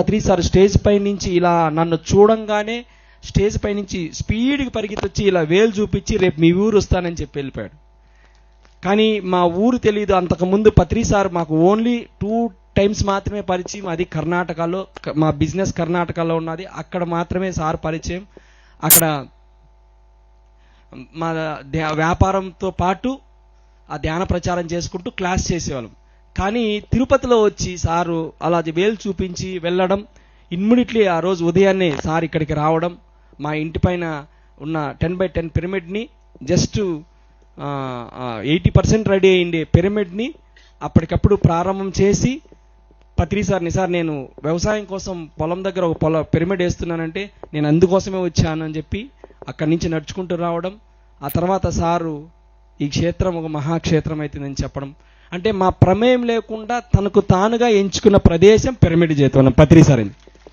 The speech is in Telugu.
పత్రి సార్ స్టేజ్ పై నుంచి ఇలా నన్ను చూడంగానే స్టేజ్ పై నుంచి స్పీడ్కి పరిగెత్తొచ్చి ఇలా వేలు చూపించి రేపు మీ ఊరు వస్తానని చెప్పి వెళ్ళిపోయాడు. కానీ మా ఊరు తెలియదు అంతకుముందు పత్రి సార్ మాకు ఓన్లీ టూ టైమ్స్ మాత్రమే పరిచయం. అది కర్ణాటకలో మా బిజినెస్ కర్ణాటకలో ఉన్నది. అక్కడ మాత్రమే సార్ పరిచయం. అక్కడ మా ధ్యా- వ్యాపారంతో పాటు ఆ ధ్యాన ప్రచారం చేసుకుంటూ క్లాస్ చేసేవాళ్ళం. కానీ తిరుపతిలో వచ్చి సారు అలా వేలు చూపించి వెళ్ళడం ఇమ్మీడియట్లీ ఆ రోజు ఉదయాన్నే సార్ ఇక్కడికి రావడం మా ఇంటి పైన ఉన్న టెన్ బై టెన్ పిరమిడ్ని జస్ట్ ఎయిటీ పర్సెంట్ రెడీ అయ్యిండే పిరమిడ్ని అప్పటికప్పుడు ప్రారంభం చేసి పత్రిసార్ని సార్ నేను వ్యవసాయం కోసం పొలం దగ్గర ఒక పొల పిరమిడ్ వేస్తున్నానంటే నేను అందుకోసమే వచ్చాను అని చెప్పి అక్కడి నుంచి నడుచుకుంటూ రావడం ఆ తర్వాత సారు ఈ క్షేత్రం ఒక మహాక్షేత్రం అవుతుందని చెప్పడం. అంటే మా ప్రమేయం లేకుండా తనకు తానుగా ఎంచుకున్న ప్రదేశం పిరమిడ్ చేతున్నాం పత్రి సార్